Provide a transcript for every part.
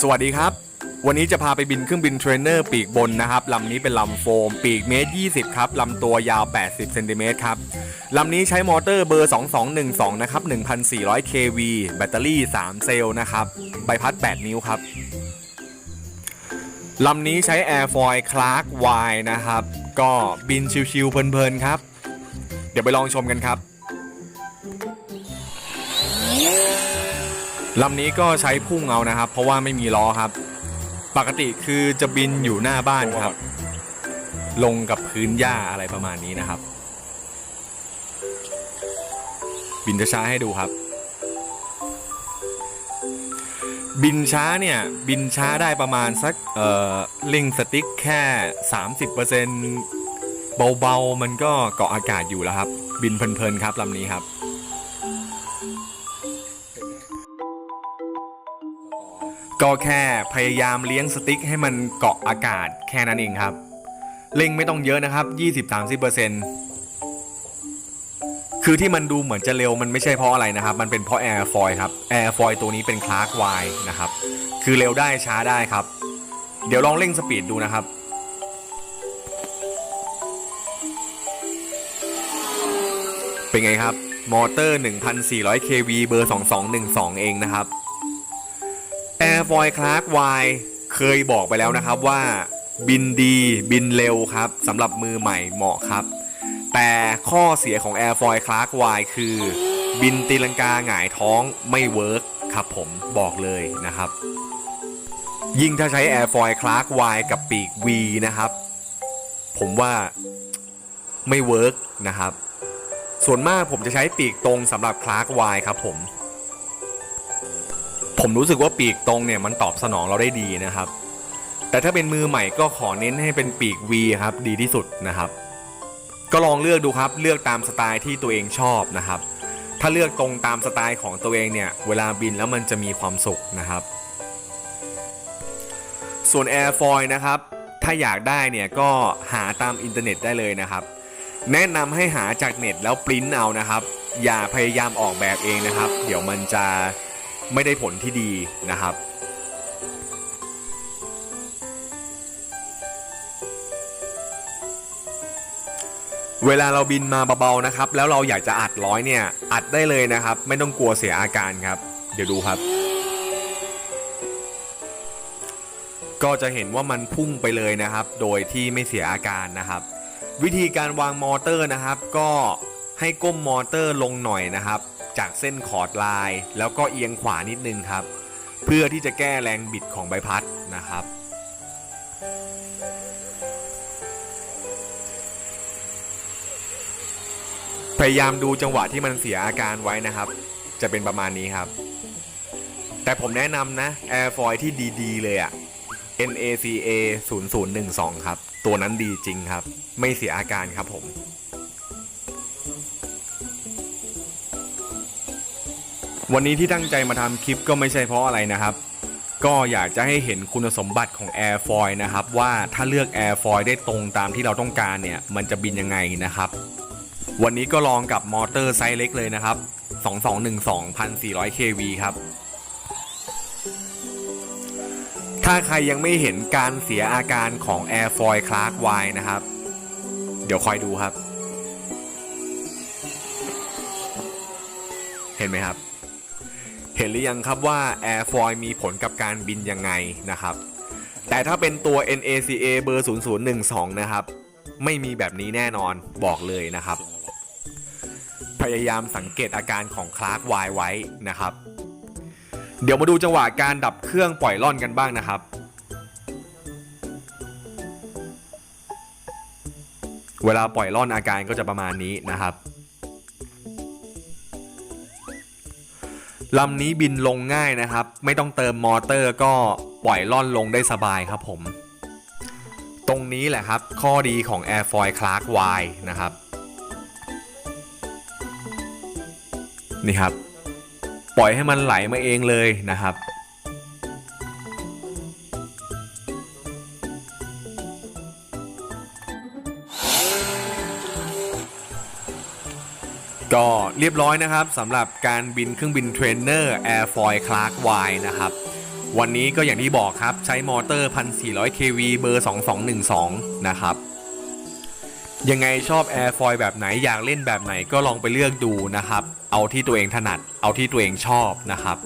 สวัสดีครับ วันนี้จะพาไปบินเครื่องบินเทรนเนอร์ปีกบนนะครับลำนี้เป็นลำโฟม ปีกเมตร 20 ครับลำตัวยาว 80 เซนติเมตรครับลำนี้ใช้มอเตอร์เบอร์ 2212 นะครับ 1,400 kV แบตเตอรี่ 3 เซลล์นะครับ ใบพัด 8 นิ้วครับลำนี้ใช้ Airfoil Clark Y นะครับ ก็บินชิวๆเพลินๆครับ เดี๋ยวไปลองชมกันครับ ลำนี้ก็ใช้พุ่งเอานะครับ เพราะว่าไม่มีล้อครับ ปกติคือจะบินอยู่หน้าบ้านครับ ลงกับพื้นหญ้าอะไรประมาณนี้นะครับ บินช้าให้ดูครับ บินช้าเนี่ยบินช้าได้ประมาณสักเอ่อลิงสติ๊กแค่ 30%เบาๆมันก็เกาะอากาศอยู่แล้วครับ บินเพลินๆครับลำนี้ครับ ก็แค่พยายามเลี้ยงสติ๊กให้มันเกาะอากาศแค่นั้นเองครับเร่งไม่ต้องเยอะนะครับ 20-30%คือที่มันดูเหมือนจะเร็วมันไม่ใช่เพราะอะไรนะครับ มันเป็นเพราะ Airfoil ครับ Airfoil ตัวนี้เป็น Clark Y นะครับ คือเร็วได้ช้าได้ครับ เดี๋ยวลองเร่งสปีดดูนะครับเป็นไงครับ มอเตอร์ 1,400 kV เบอร์ 2212 เองนะครับ Airfoil Clark Y เคยบอกไปแล้วนะครับว่าบินดีบินเร็วครับสำหรับมือใหม่เหมาะครับ แต่ข้อเสียของ Airfoil Clark Y คือ บินตีลังกาหงายท้องไม่เวิร์กครับผมบอกเลยนะครับ ยิ่งถ้าใช้ Airfoil Clark Y กับปีก V นะครับ ผมว่าไม่เวิร์กนะครับ ส่วนมากผมจะใช้ปีกตรงสำหรับ Clark Y ครับผม ผมรู้สึกว่าปีกตรงเนี่ยมันตอบสนองเราได้ดีนะครับ แต่ถ้าเป็นมือใหม่ก็ขอเน้นให้เป็นปีก V ครับดีที่สุดนะครับ ก็ลองเลือกดูครับเลือกตามสไตล์ที่ตัวเองชอบนะครับ ถ้าเลือกตรงตามสไตล์ของตัวเองเนี่ยเวลาบินแล้วมันจะมีความสุขนะครับ ส่วน Airfoil นะครับถ้าอยากได้เนี่ยก็หาตามอินเทอร์เน็ตได้เลยนะครับ แนะนำให้หาจากเน็ตแล้วปริ้นเอานะครับ อย่าพยายามออกแบบเองนะครับ เดี๋ยวมันจะ ไม่ได้ผลที่ดีนะครับ เวลาเราบินมาเบาๆนะครับ แล้วเราอยากจะอัดร้อยเนี่ย อัดได้เลยนะครับ ไม่ต้องกลัวเสียอาการครับ เดี๋ยวดูครับ ก็จะเห็นว่ามันพุ่งไปเลยนะครับ โดยที่ไม่เสียอาการนะครับ วิธีการวางมอเตอร์นะครับ ก็ให้ก้มมอเตอร์ลงหน่อยนะครับ จากเส้นขอดลาย แล้วก็เอียงขวานิดนึงครับ เพื่อที่จะแก้แรงบิดของใบพัดนะครับพยายามดูจังหวะที่มันเสียอาการไว้นะครับ จะเป็นประมาณนี้ครับ แต่ผมแนะนำนะ Airfoil ที่ดีๆ เลยอะ NACA 0012 ครับ ตัวนั้นดีจริงครับ ไม่เสียอาการครับผม วันนี้ที่ตั้งใจมาทำคลิปก็ไม่ใช่เพราะอะไรนะครับ ก็อยากจะให้เห็นคุณสมบัติของ Airfoil นะครับ ว่าถ้าเลือก Airfoil ได้ตรงตามที่เราต้องการเนี่ย มันจะบินยังไงนะครับ วันนี้ก็ลองกับมอเตอร์ไซส์เล็กเลยนะครับ 2212 1,400 kV ครับ ถ้าใครยังไม่เห็นการเสียอาการของ Airfoil Clark Y นะครับ เดี๋ยวคอยดูครับ เห็นไหมครับ เห็นหรือยังครับว่า Airfoil มีผลกับการบินยังไงนะครับ แต่ถ้าเป็นตัว NACA เบอร์ 0012 นะครับ ไม่มีแบบนี้แน่นอนบอกเลยนะครับ พยายามสังเกตอาการของคลาร์กวายไว้นะครับ เดี๋ยวมาดูจังหวะการดับเครื่องปล่อยล่อนกันบ้างนะครับ เวลาปล่อยล่อนอาการก็จะประมาณนี้นะครับ ลำนี้บินลงง่ายนะครับ ไม่ต้องเติมมอเตอร์ก็ปล่อยล่อนลงได้สบายครับผม ตรงนี้แหละครับ ข้อดีของ Airfoil Clark Y นะครับ นี่ครับ ปล่อยให้มันไหลมาเองเลยนะครับ ก็เรียบร้อยนะครับสำหรับการบินเครื่องบินเทรนเนอร์ Airfoil Clark Y นะครับ วันนี้ก็อย่างที่บอกครับ ใช้มอเตอร์ 1400 kV เบอร์ 2212 นะครับ ยังไงชอบแอร์ฟอยแบบไหนอยากเล่นแบบไหนก็ลองไปเลือกดูนะครับ เอาที่ตัวเองถนัด เอาที่ตัวเองชอบนะครับ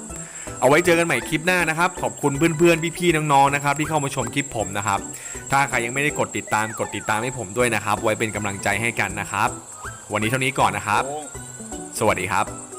เอาไว้เจอกันใหม่คลิปหน้านะครับ ขอบคุณเพื่อนๆ พี่ๆ น้องๆ นะครับที่เข้ามาชมคลิปผมนะครับ ถ้าใครยังไม่ได้กดติดตามกดติดตามให้ผมด้วยนะครับ ไว้เป็นกำลังใจให้กันนะครับ วันนี้เท่านี้ก่อนนะครับ สวัสดีครับ